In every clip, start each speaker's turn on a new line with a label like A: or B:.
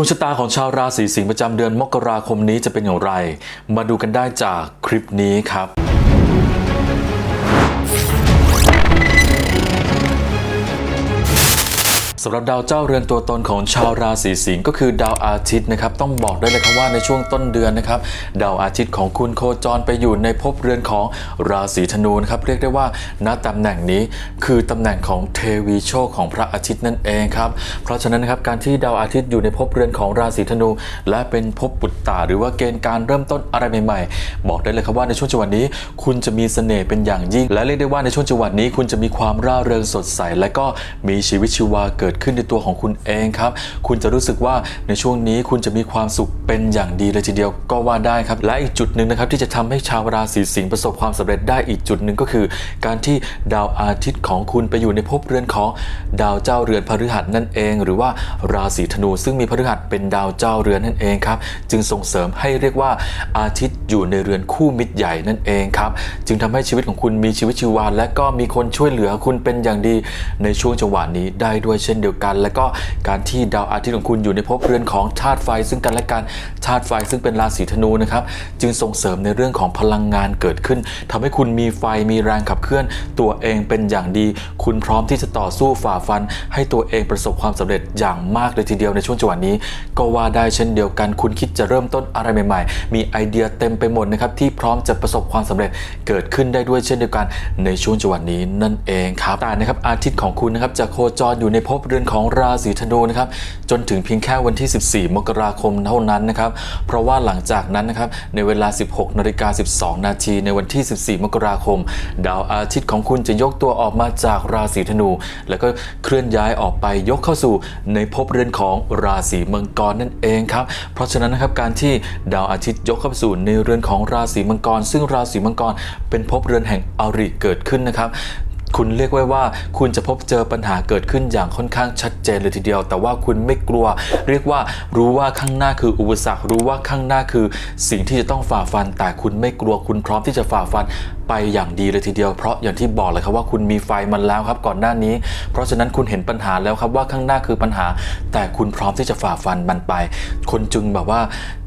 A: ดวงชะตาของชาวราศีสิงห์ประจำเดือนมกราคมนี้จะเป็นอย่างไร มาดูกันได้จากคลิปนี้ครับำหรับดาวเจ้าเรือนตัวตนของชาวราศีสิงห์ก็คือดาวอาทิตย์นะครับต้องบอกได้เลยครับว่าในช่วงต้นเดือนนะครับดาวอาทิตย์ของคุณโคจรไปอยู่ในภพเรือนของราศีธนูนะครับเรียกได้ว่าณตำแหน่งนี้คือตำแหน่งของเทวีโชคของพระอาทิตย์นั่นเองครับเพราะฉะนั้นนะครับการที่ดาวอาทิตย์อยู่ในภพเรือนของราศีธนู และเป็นภพปุตตาหรือว่าเกณฑ์การเริ่มต้นอะไรใหม่ๆ บอกได้เลยครับว่าในช่วงจังหวะนี้ คุณจะมีเสน่ห์เป็นอย่างยิ่ง และเรียกได้ว่าในช่วงจังหวะนี้ คุณจะมีความร่าเริงสดใส และก็มีชีวิตชีวาเกิดขึ้นในตัวของคุณเองครับ คุณจะรู้สึกว่าในช่วงนี้คุณจะมีความสุขเป็นอย่างดีเลยทีเดียวก็ว่าได้ครับ และอีกจุดหนึ่งนะครับที่จะทำให้ชาวราศีสิงห์ประสบความสำเร็จได้อีกจุดหนึ่งก็คือ การที่ดาวอาทิตย์ของคุณไปอยู่ในภพเรือนของดาวเจ้าเรือนพฤหัสนั่นเอง หรือว่าราศีธนู ซึ่งมีพฤหัสเป็นดาวเจ้าเรือนนั่นเองครับจึงส่งเสริมให้เรียกว่าอาทิตย์อยู่ในเรือนคู่มิตรใหญ่นั่นเองครับจึงทำให้ชีวิตของคุณมีชีวิตชีวาและก็มีคนช่วยเหลือคุณเป็นอย่างดีในช่วงจังหวะนี้ได้ด้วยเช่นเดียวกัน และก็การที่ดาวอาทิตย์ของคุณอยู่ในภพเรือนของธาตุไฟ ซึ่งกันและกันธาตุไฟซึ่งเป็นราศีธนูนะครับจึงส่งเสริมในเรื่องของพลังงานเกิดขึ้นทำให้คุณมีไฟมีแรงขับเคลื่อน ตัวเองเป็นอย่างดี คุณพร้อมที่จะต่อสู้ฝ่าฟัน ให้ตัวเองประสบความสำเร็จอย่างมากเลยทีเดียวในช่วงจังหวะนี้ ก็ว่าได้เช่นเดียวกัน คุณคิดจะเริ่มต้นอะไรใหม่ ๆ มีไอเดียเต็มไปหมดนะครับที่พร้อมจะประสบความสำเร็จเกิดขึ้นได้ด้วยเช่นเดียวกันในช่วงจังหวะนี้นั่นเองครับแต่นะครับอาทิตย์ของคุณนะครับจะโคจรอยู่ในภพเรือนของราศีธนูนะครับจนถึงเพียงแค่วันที่ 14 มกราคมเท่านั้นนะครับเพราะว่าหลังจากนั้นนะครับในเวลา 16นาฬิกา12 นาทีในวันที่ 14 มกราคม ดาวอาทิตย์ของคุณจะยกตัวออกมาจากราศีธนู แล้วก็เคลื่อนย้ายออกไปยกเข้าสู่ในภพเรือนของราศีมังกรนั่นเองครับเพราะฉะนั้นนะครับการที่ดาวอาทิตย์ยกเข้าสู่ในเรือนของราศีมังกร ซึ่งราศีมังกรเป็นภพเรือนแห่งอริเกิดขึ้นนะครับ คุณเรียกไว้ว่า คุณจะพบเจอปัญหาเกิดขึ้นอย่างค่อนข้างชัดเจนเลยทีเดียว แต่ว่าคุณไม่กลัว เรียกว่ารู้ว่าข้างหน้าคืออุปสรรค รู้ว่าข้างหน้าคือ สิ่งที่จะต้องฝ่าฟัน แต่คุณไม่กลัวคุณพร้อมที่จะฝ่าฟัน ไปอย่างดีเลยทีเดียวเพราะอย่างที่บอกเลยครับว่าคุณมีไฟมันแล้วครับก่อนหน้านี้ เพราะฉะนั้นคุณเห็นปัญหาแล้วครับว่าข้างหน้าคือปัญหา แต่คุณพร้อมที่จะฝ่าฟันมันไป คนจึงแบบว่า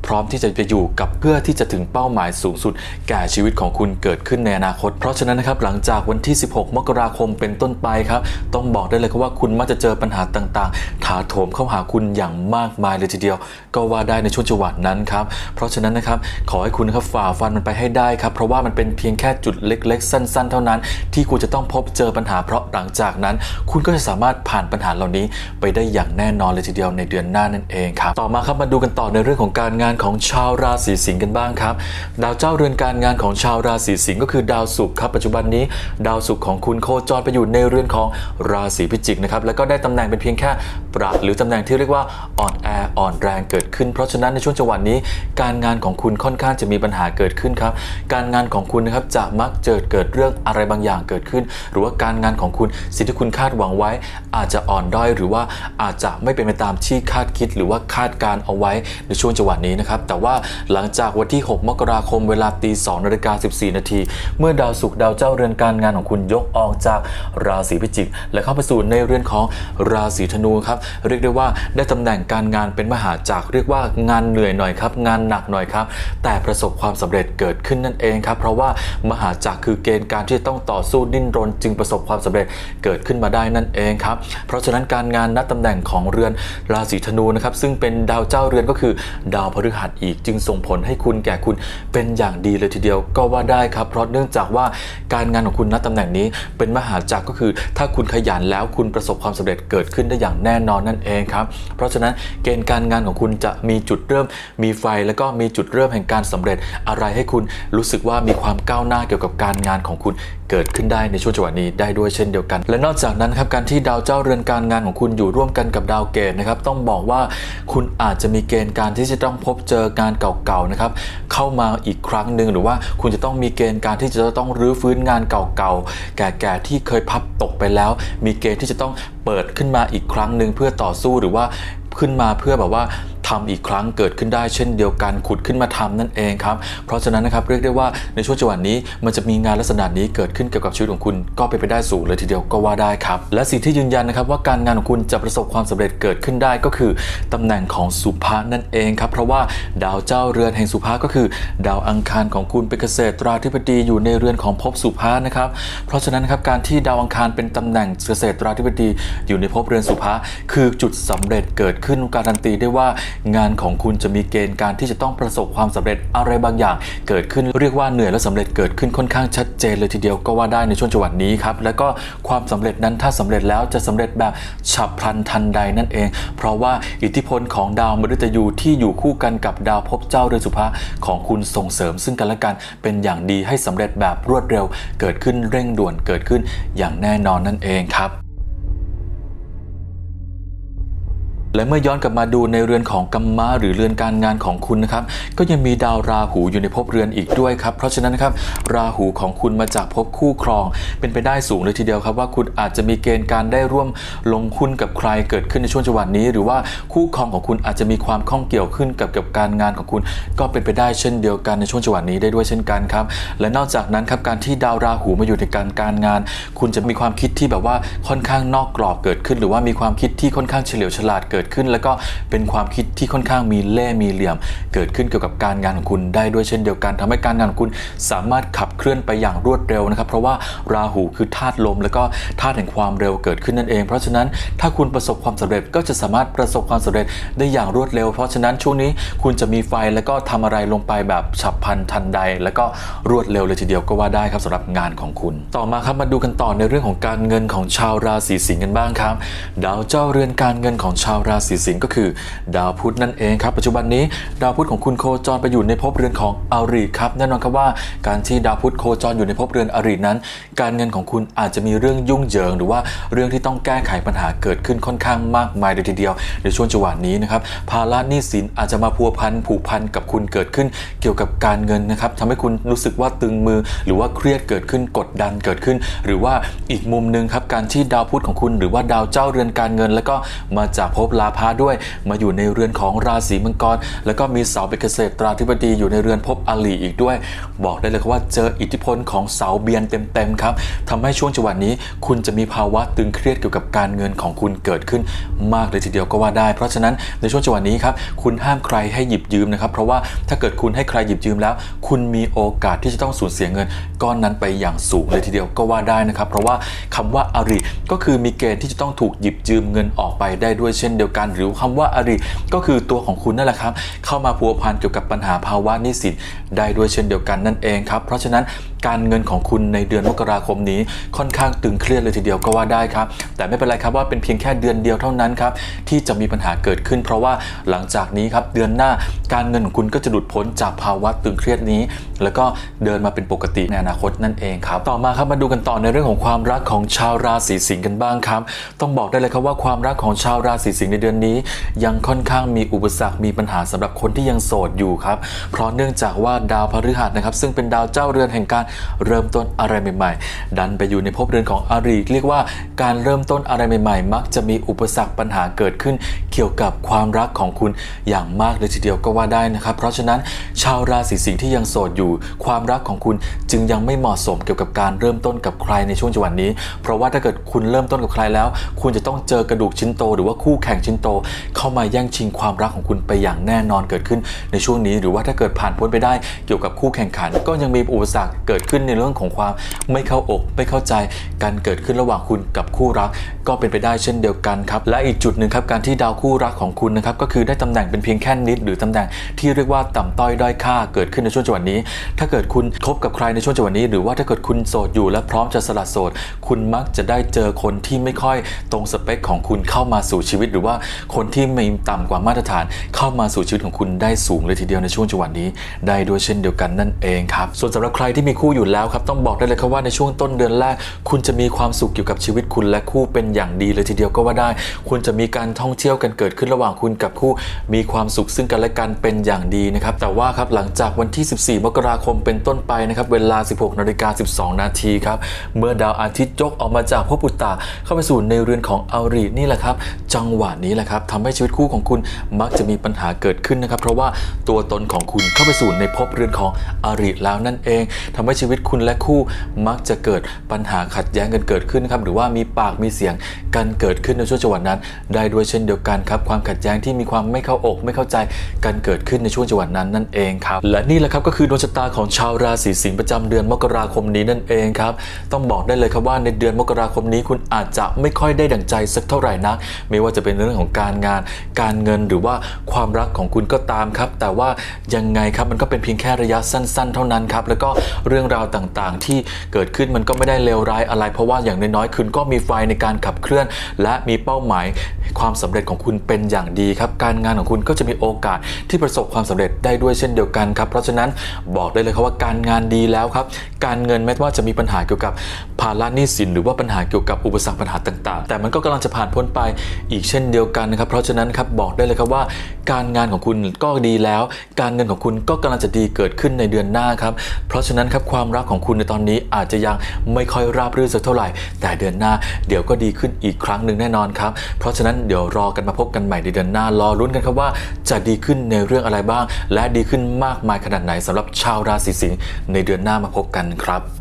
A: พร้อมที่จะไปอยู่กับเพื่อที่จะถึงเป้าหมายสูงสุด แก่ชีวิตของคุณเกิดขึ้นในอนาคต เพราะฉะนั้นนะครับหลังจากวันที่ 16 มกราคมเป็นต้นไปครับต้องบอกได้เลยครับว่าคุณมักจะเจอปัญหาต่างๆ ถาโถมเข้าหาคุณอย่างมากมายเลยทีเดียว ก็ว่าได้ในช่วงจังหวะนั้นครับเพราะฉะนั้นนะครับขอให้คุณครับฝ่าฟันมันไปให้ได้ครับเพราะว่ามันเป็นเพียงแค่จุดเล็ก ๆ สั้น ๆ เท่านั้น ที่คุณจะต้องพบเจอปัญหาเพราะหลังจากนั้น คุณก็จะสามารถผ่านปัญหาเหล่านี้ไปได้อย่างแน่นอนเลยทีเดียวในเดือนหน้านั่นเองครับต่อมาครับมาดูกันต่อในเรื่องของการงานของชาวราศีสิงห์กันบ้างครับ ดาวเจ้าเรือนการงานของชาวราศีสิงห์ก็คือดาวศุกร์ครับปัจจุบันนี้ ดาวศุกร์ของคุณโคจรไปอยู่ในเรือนของราศีพิจิกนะครับแล้วก็ได้ตำแหน่งเป็นเพียงแค่ประหรือตำแหน่งที่เรียกว่าอ่อนแออ่อนแรงเกิดขึ้น เพราะฉะนั้นในช่วงจังหวะนี้ การงานของคุณค่อนข้างจะมีปัญหาเกิดขึ้นครับ การงานของคุณนะครับจะมักเจอเกิดเรื่องอะไรบางอย่างเกิดขึ้น หรือว่าการงานของคุณสิ่งที่คุณคาดหวังไว้ อาจจะอ่อนด้อยหรือว่าอาจจะไม่เป็นไปตามที่คาดคิด หรือว่าคาดการเอาไว้ในช่วงจังหวะนี้นะครับแต่ว่าหลังจากวันที่ 6 มกราคมเวลาตี2นาฬิกา14 นาที เมื่อดาวศุกร์ดาวเจ้าเรือนการงานของคุณยกออกจากราศีพิจิก และเข้าไปสู่ในเรือนของราศีธนูครับเรียกได้ว่าได้ตำแหน่งการงานเป็นมหาจักรเรียกว่างานเหนื่อยหน่อยครับงานหนักหน่อยครับแต่ประสบความสำเร็จเกิดขึ้นนั่นเองครับเพราะว่ามหาจักคือเกณฑ์การที่จะต้องต่อสู้ดิ้นรน จึงประสบความสำเร็จเกิดขึ้นมาได้นั่นเองครับ เพราะฉะนั้นการงานนัดตำแหน่งของเรือนราศีธนูนะครับซึ่งเป็นดาวเจ้าเรือนก็คือ ดาวพฤหัสอีก จึงส่งผลให้คุณแก่คุณเป็นอย่างดีเลยทีเดียวก็ว่าได้ครับ เพราะเนื่องจากว่าการงานของคุณนัดตำแหน่งนี้เป็นมหาจักรก็คือ ถ้าคุณขยันแล้วคุณประสบความสำเร็จเกิดขึ้นได้อย่างแน่นอนนั่นเองครับ เพราะฉะนั้นเกณฑ์การงานของคุณจะมีจุดเริ่ม มีไฟแล้วก็มีจุดเริ่มแห่งการสำเร็จอะไรให้คุณรู้สึกว่ามีความก้าวหน้าเกี่ยวกับการงานของคุณเกิดขึ้นได้ในช่วงจังหวะนี้ได้ด้วยเช่นเดียวกัน และนอกจากนั้นครับการที่ดาวเจ้าเรือนการงานของคุณอยู่ร่วมกันกับดาวเกตนะครับต้องบอกว่าคุณอาจจะมีเกณฑ์การที่จะต้องพบเจองานเก่าๆนะครับเข้ามาอีกครั้งหนึ่งหรือว่าคุณจะต้องมีเกณฑ์การที่จะต้องรื้อฟื้นงานเก่าๆแก่ๆที่เคยพับตกไปแล้ว มีเกณฑ์ที่จะต้องเปิดขึ้นมาอีกครั้งหนึ่งเพื่อต่อสู้หรือว่าขึ้นมาเพื่อแบบว่า ทำอีกครั้งเกิดขึ้นได้เช่นเดียวกันขุดขึ้นมาทำนั่นเองครับ เพราะฉะนั้นนะครับเรียกได้ว่าในช่วงจังหวะนี้มันจะมีงานลักษณะนี้เกิดขึ้นเกี่ยวกับชีวิตของคุณก็เป็นไปได้สูงเลยทีเดียวก็ว่าได้ครับ และสิ่งที่ยืนยันนะครับว่าการงานของคุณจะประสบความสำเร็จเกิดขึ้นได้ก็คือตำแหน่งของสุภานั่นเองครับเพราะว่าดาวเจ้าเรือนแห่งสุภาก็คือ ดาวอังคารของคุณเป็นเกษตราธิบดีอยู่ในเรือนของภพสุภานะครับเพราะฉะนั้นนะครับการที่ดาวอังคารเป็นตำแหน่งเกษตราธิบดีอยู่ในภพเรือนสุภาคือจุดสำเร็จเกิดขึ้นการันตีได้ว่างานของคุณจะมีเกณฑ์การที่จะต้องประสบความสำเร็จอะไรบางอย่าง เกิดขึ้นเรียกว่าเหนื่อยและสำเร็จเกิดขึ้นค่อนข้างชัดเจนเลยทีเดียวก็ว่าได้ในช่วงจังหวะนี้ครับแล้วก็ความสำเร็จนั้นถ้าสำเร็จแล้วจะสำเร็จแบบฉับพลันทันใดนั่นเอง เพราะว่าอิทธิพลของดาวมฤตยูที่อยู่คู่กันกับดาวภพเจ้าเรือนสุภาของคุณส่งเสริมซึ่งกันและกันเป็นอย่างดีให้สำเร็จแบบรวดเร็ว เกิดขึ้นเร่งด่วนเกิดขึ้นอย่างแน่นอนนั่นเองครับ และเมื่อย้อนกลับมาดูในเรือนของกัมมะหรือเรือนการงานของคุณนะครับ ก็ยังมีดาวราหูอยู่ในภพเรือนอีกด้วยครับ เพราะฉะนั้นครับราหูของคุณมาจากภพคู่ครอง เป็นไปได้สูงเลยทีเดียวครับว่าคุณอาจจะมีเกณฑ์การได้ร่วมลงหุ้นกับใครเกิดขึ้นในช่วงจังหวะนี้ หรือว่าคู่ครองของคุณอาจจะมีความข้องเกี่ยวขึ้นกับกับการงานของคุณ ก็เป็นไปได้เช่นเดียวกันในช่วงจังหวะนี้ได้ด้วยเช่นกันครับ และนอกจากนั้นครับการที่ดาวราหูมาอยู่ในการการงาน คุณจะมีความคิดที่แบบว่าค่อนข้างนอกกรอบเกิดขึ้น หรือว่ามีความคิดที่ค่อนข้างเฉลียวฉลาดเกิดดขึ้น แล้วก็เป็นความคิดที่ค่อนข้างมีเล่มีเหลี่ยม เกิดขึ้นเกี่ยวกับการงานของคุณได้ด้วยเช่นเดียวกันทำให้การงานของคุณสามารถขับเคลื่อนไปอย่างรวดเร็วนะครับ เพราะว่าราหูคือธาตุลม แล้วก็ธาตุแห่งความเร็วเกิดขึ้นนั่นเอง เพราะฉะนั้นถ้าคุณประสบความสำเร็จก็จะสามารถประสบความสำเร็จได้อย่างรวดเร็ว เพราะฉะนั้นช่วงนี้คุณจะมีไฟแล้วก็ทำอะไรลงไปแบบฉับพลันทันใด แล้วก็รวดเร็วเลยทีเดียวก็ว่าได้ครับสำหรับงานของคุณ ต่อมาครับมาดูกันต่อในเรื่องของการเงินของชาวราศีสิงห์กันบ้างครับ ดาวเจ้าเรือนการเงินของชาวราศีสิงห์ก็คือ ดาวพุธนั่นเองครับ ปัจจุบันนี้ดาวพุธของคุณโคจรไปอยู่ในภพเรือนของอริครับแน่นอนครับว่าการที่ดาวพุธโคจรอยู่ในภพเรือนอรินั้น การเงินของคุณอาจจะมีเรื่องยุ่งเหยิง หรือว่าเรื่องที่ต้องแก้ไขปัญหาเกิดขึ้นค่อนข้างมากมายเลยทีเดียว ในช่วงจังหวะนี้นะครับภาระหนี้สินอาจจะมาพัวพันผูกพันกับคุณเกิดขึ้น เกี่ยวกับการเงินนะครับทำให้คุณรู้สึกว่าตึงมือ หรือว่าเครียดเกิดขึ้นกดดันเกิดขึ้น หรือว่าอีกมุมหนึ่งครับการที่ดาวพุธของคุณ หรือว่าดาวเจ้าเรือนการเงิน แล้วก็มาจากภพลาภะด้วย มาอยู่ในเรือนของราศีมังกร แล้วก็มีเสาเป็นเกษตราธิบดีอยู่ในเรือนภพอลีอีกด้วย บอกได้เลยครับว่าเจออิทธิพลของเสาเบียนเต็มๆครับทำให้ช่วงจังหวะนี้ คุณจะมีภาวะตึงเครียดเกี่ยวกับการเงินของคุณเกิดขึ้น มากเลยทีเดียวก็ว่าได้ เพราะฉะนั้นในช่วงจังหวะนี้ครับคุณห้ามใครให้หยิบยืมนะครับเพราะว่าถ้าเกิดคุณให้ใครหยิบยืมแล้ว คุณมีโอกาสที่จะต้องสูญเสียเงินก้อนนั้นไปอย่างสูงเลยทีเดียวก็ว่าได้นะครับ เพราะว่าคำว่าอริก็คือมีเกณฑ์ที่จะต้องถูกหยิบยืมเงินออกไปได้ด้วยเช่นเดียวกัน หรือคำว่าอริก็คือตัวของคุณนั่นแหละครับ เข้ามาพัวพันเกี่ยวกับปัญหาภาวะหนี้สินได้ด้วยเช่นเดียวกันนั่นเองครับ เพราะฉะนั้น การเงินของคุณในเดือนมกราคมนี้ค่อนข้างตึงเครียดเลยทีเดียวก็ว่าได้ครับ แต่ไม่เป็นไรครับว่าเป็นเพียงแค่เดือนเดียวเท่านั้นครับที่จะมีปัญหาเกิดขึ้น เพราะว่าหลังจากนี้ครับเดือนหน้าการเงินของคุณก็จะหลุดพ้นจากภาวะตึงเครียดนี้ แล้วก็เดินมาเป็นปกติในอนาคตนั่นเองครับ ต่อมาครับมาดูกันต่อในเรื่องของความรักของชาวราศีสิงห์กันบ้างครับ ต้องบอกได้เลยครับว่าความรักของชาวราศีสิงห์ในเดือนนี้ ยังค่อนข้างมีอุปสรรคมีปัญหาสำหรับคนที่ยังโสดอยู่ครับเพราะเนื่องจากว่าดาวพฤหัสนะครับซึ่งเป็นดาวเจ้าเรือนแห่งการเริ่มต้นอะไรใหม่ๆ ดันไปอยู่ในภพเรือนของอารีเรียกว่าการเริ่มต้นอะไรใหม่ๆ มักจะมีอุปสรรคปัญหาเกิดขึ้น เกี่ยวกับความรักของคุณอย่างมากเลยทีเดียวก็ว่าได้นะครับ เพราะฉะนั้นชาวราศีสิงห์ที่ยังโสดอยู่ความรักของคุณจึงยังไม่เหมาะสมเกี่ยวกับการเริ่มต้นกับใครในช่วงจังหวะนี้ เพราะว่าถ้าเกิดคุณเริ่มต้นกับใครแล้ว คุณจะต้องเจอกระดูกชิ้นโต หรือว่าคู่แข่งชิ้นโต เข้ามาแย่งชิงความรักของคุณไปอย่างแน่นอนเกิดขึ้นในช่วงนี้ หรือว่าถ้าเกิดผ่านพ้นไปได้เกี่ยวกับคู่แข่งขัน ก็ยังมีอุปสรรคเกิดขึ้นในเรื่องของความไม่เข้าอกไม่เข้าใจการเกิดขึ้นระหว่างคุณกับคู่รัก ก็เป็นไปได้เช่นเดียวกันครับและอีกจุดหนึ่งครับการที่ดาวคู่รักของคุณนะครับก็คือได้ตำแหน่งเป็นเพียงแค่นิด หรือตำแหน่งที่เรียกว่าต่ำต้อยด้อยค่าเกิดขึ้นในช่วงจังหวะนี้ ถ้าเกิดคุณคบกับใครในช่วงจังหวะนี้ หรือว่าถ้าเกิดคุณโสดอยู่และพร้อมจะสละโสด คุณมักจะได้เจอคนที่ไม่ค่อยตรงสเปคของคุณเข้ามาสู่ชีวิต หรือว่าคนที่มีต่ำกว่ามาตรฐานเข้ามาสู่ชีวิตของคุณได้สูงเลยทีเดียวในช่วงจังหวะนี้ ได้ด้วยเช่นเดียวกันนั่นเองครับส่วนสำหรับใครที่มีคู่อยู่แล้วครับต้องบอกได้เลยครับว่าในช่วงต้นเดือนแรก คุณจะมีความสุขเกี่ยวกับชีวิตคุณและคู่เป็นอย่างดีเลยทีเดียวก็ว่าได้ คุณจะมีการท่องเที่ยวกันเกิดขึ้นระหว่างคุณกับคู่ มีความสุขซึ่งกันและกันเป็นอย่างดีนะครับแต่ว่าครับหลังจากวันที่ 14 มกราคมเป็นต้นไปนะครับเวลา 16นาฬิกา12 นาทีครับเมื่อดาวอาทิตย์ยกออกมาจากภพอุตตาเข้าไปสู่ในเรือนของอารีนี่แหละครับ จังหวะนี้แหละครับทำให้ชีวิตคู่ของคุณมักจะมีปัญหาเกิดขึ้นนะครับ เพราะว่าตัวตนของคุณเข้าไปสู่ในภพเรือนของอารีแล้วนั่นเองทำให้ชีวิตคุณและคู่มักจะเกิดปัญหาขัดแย้งกันเกิดขึ้นครับหรือว่ามีปากมีเสียงกันเกิดขึ้นในช่วงจังหวะนั้น ได้ด้วยเช่นเดียวกันครับความขัดแย้งที่มีความไม่เข้าอกไม่เข้าใจกันเกิดขึ้นในช่วงจังหวะนั้นนั่นเองครับและนี่แหละครับก็คือดวงชะตาของชาวราศีสิงห์ประจำเดือนมกราคมนี้นั่นเองครับต้องบอกได้เลยครับว่าในเดือนมกราคมนี้คุณอาจจะไม่ค่อยได้ดั่งใจสักเท่าไหร่นัก ไม่ว่าจะเป็นเรื่องของการงาน การเงินหรือว่าความรักของคุณก็ตามครับ แต่ว่ายังไงครับมันก็เป็นเพียงแค่ระยะสั้น ๆ เท่านั้นครับแล้วก็เรื่องราวต่างๆ ที่เกิดขึ้นมันก็ไม่ได้เลวร้ายอะไร เพราะว่าอย่างน้อยๆคุณก็มีไฟในการขับเคลื่อน และมีเป้าหมายความสำเร็จของคุณเป็นอย่างดีครับ การงานของคุณก็จะมีโอกาสที่ประสบความสำเร็จได้ด้วยเช่นเดียวกันครับ เพราะฉะนั้นบอกได้เลยครับว่าการงานดีแล้วครับ การเงินแม้ว่าจะมีปัญหาเกี่ยวกับ ภาระหนี้สินหรือว่าปัญหาเกี่ยวกับอุปสรรคปัญหาต่างๆ แต่มันก็กำลังจะผ่านพ้นไปอีกเช่นเดียวกันนะครับ เพราะฉะนั้นครับบอกได้เลยครับว่า การงานของคุณก็ดีแล้ว การเงินของคุณก็กำลังจะดีเกิดขึ้นในเดือนหน้าครับ เพราะฉะนั้นครับความรักของคุณในตอนนี้อาจจะยังไม่ค่อยราบรื่นสักเท่าไหร่ แต่เดือนหน้าเดี๋ยวก็ดีขึ้นอีกครั้งหนึ่งแน่นอนครับ เพราะฉะนั้นเดี๋ยวรอกันมาพบกันใหม่ในเดือนหน้ารอรุ้นกันครับว่าจะดีขึ้นในเรื่องอะไรบ้าง และดีขึ้นมากมายขนาดไหนสำหรับชาวราศีสิงห์ในเดือนหน้ามาพบกันครับ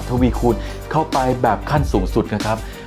A: ทวีคูณเข้าไปแบบขั้นสูงสุดนะครับ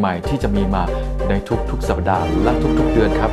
A: ใหม่ ๆ ที่จะมีมาในทุกๆ สัปดาห์และทุกๆ เดือนครับ